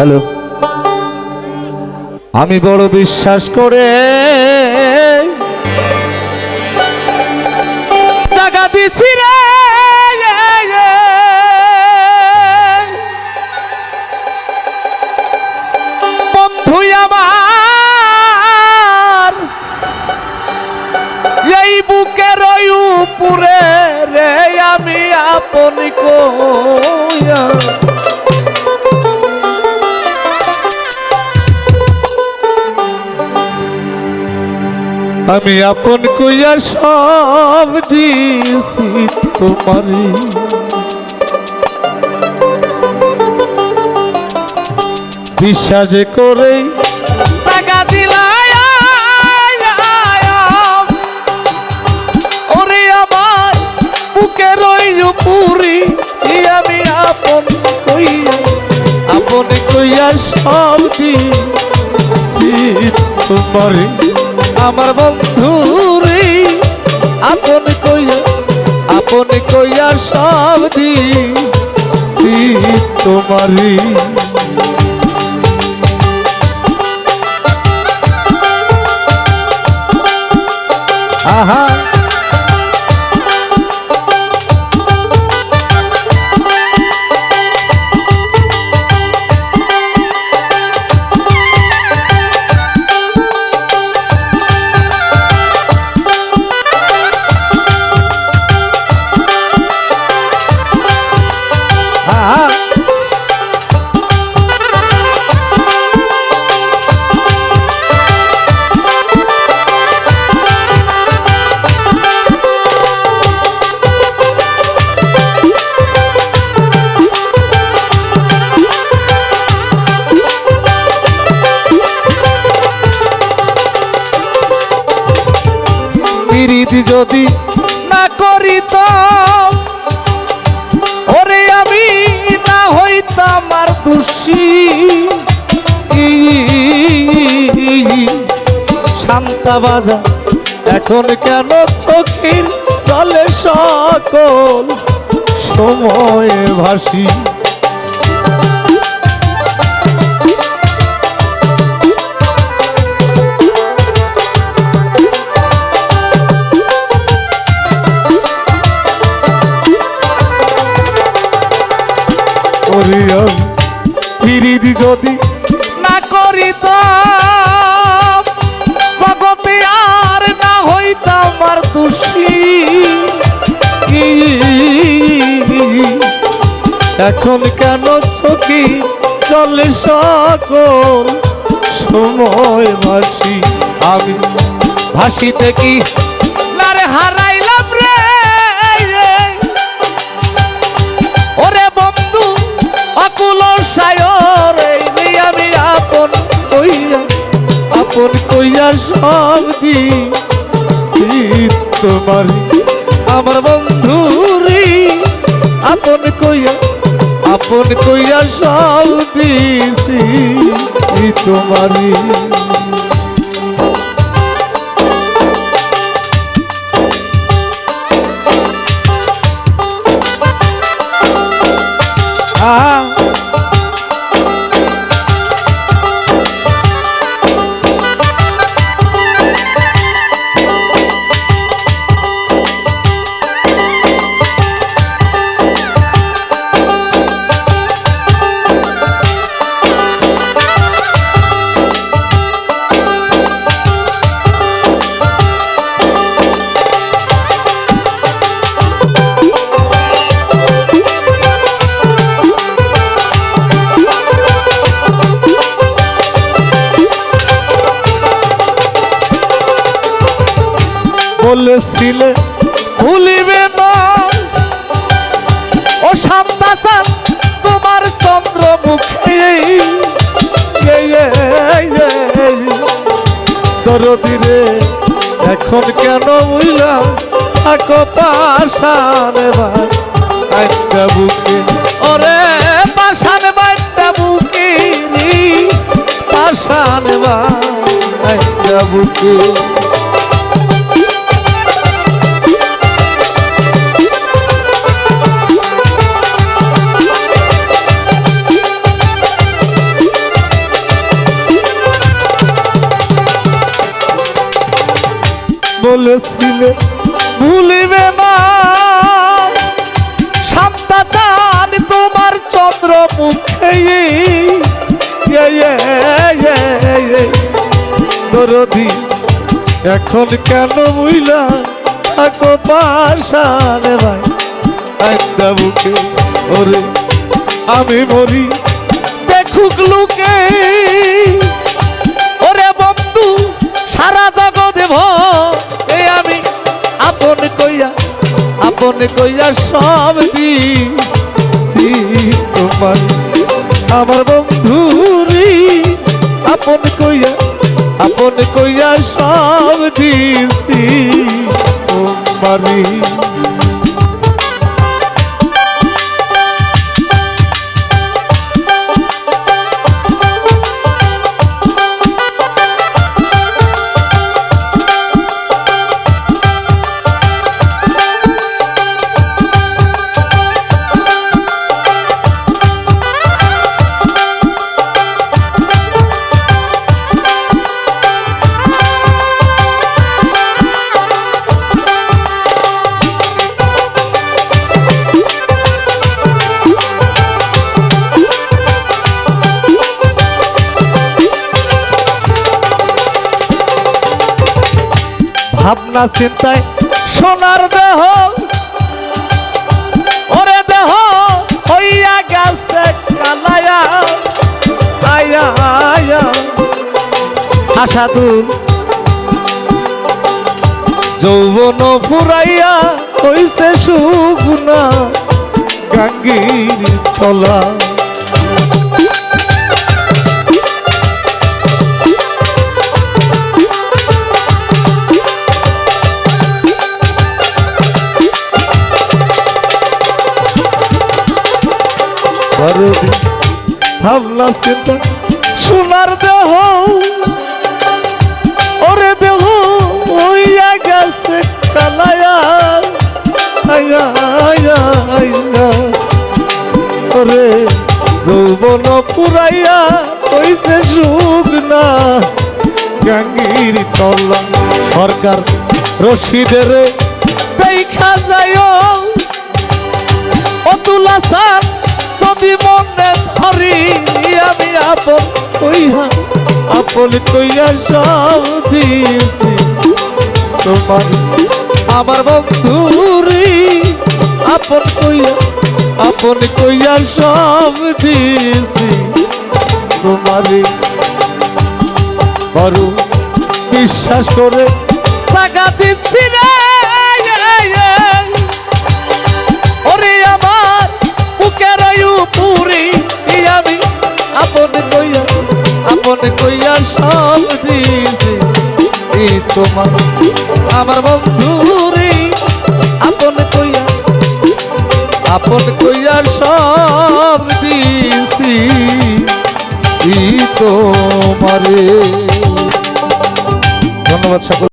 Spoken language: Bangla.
হ্যালো। আমি বড় বিশ্বাস করে টাকা দিছি আমার উপরে রে আমি আপন কইয়া আমি আপন কইয়া সব দিয়েছি তোমারে বিশ্বাস করে টাকা আমার আমি আপন কইয়া কইয়া সব দিয়েছি তোমারে আমার বন্ধু রে আপন কইয়া আপন কইয়া সব দি তোমারি আহা আহা শান্তা বাজা। এখন কেন চোখের জলে সকল সময়ে ভাসি? যদি এখন কেন চোখে চলে সকল সময় ভাসি আমি ভাসিতে কি লারে হারাইলাম রে ওরে বন্ধু অকুল সায়র এই আমি আপন কইয়া আপন কইয়া সব দি তোমার। আমার বন্ধু রে আপন কইয়া আপন কইয়া সব দিছি তোমারি বলেছিলে ভুলিবে না ও সান্তাচান তোমার চন্দ্র মুখে দরদিরে, এখন কেন বুঝলাম থাকো পাশান একটা বুকে। ওরে পাশান বাইটা বুকে পাশান বাইটা বুকে। গেছিলে ভুলিবে না। শান্তা চান তোমার চন্দ্র মুখে দরদি, এখন কেন বুইলা থাকো পাশারে ভাই, আইন্দা বুকে। ওরে, আমি মরি। দেখুক লোকে। ওরে বন্ধু, সারা জগতে ভে আপন কইয়া সব দিছি তোমার আমার বন্ধুরি। আপন কইয়া আপন কইয়া সব দিছি তোমারি ভাবনা চিন্তায় সোনার দেহ। ওরে দেহ হইয়া গেছে কালায়া, আয়া আয়া। যৌবন ফুরাইয়া হইছে সুগুনা গাঙ্গির তলা। দরদি ভাবনা চিন্তা সোনার দেহ। ওরে দেহ হইয়া গেছে কালায়া। আয়া আয়া আয়া। ওরে যৌবন পুরাইয়া হইছে সুখ না গাঙ্গির তলা সরকার রশিদের দেখা যায় অতুলা সান মনে ধরি আমি আপন কইয়া আপন কইয়া সব দিয়েছি। তোমার আমার বন্ধুরি আপন কইয়া আপন কইয়া সব দিয়েছি। তোমারই বিশ্বাস করে টাকা দিচ্ছি রে। বুকের উপরি আমি আপন কইয়া আপন কইয়া সব এই তোমার, আমার বন্ধুরে, আপন কইয়া আপন কইয়া সব এই তোমারে। ধন্যবাদ সকল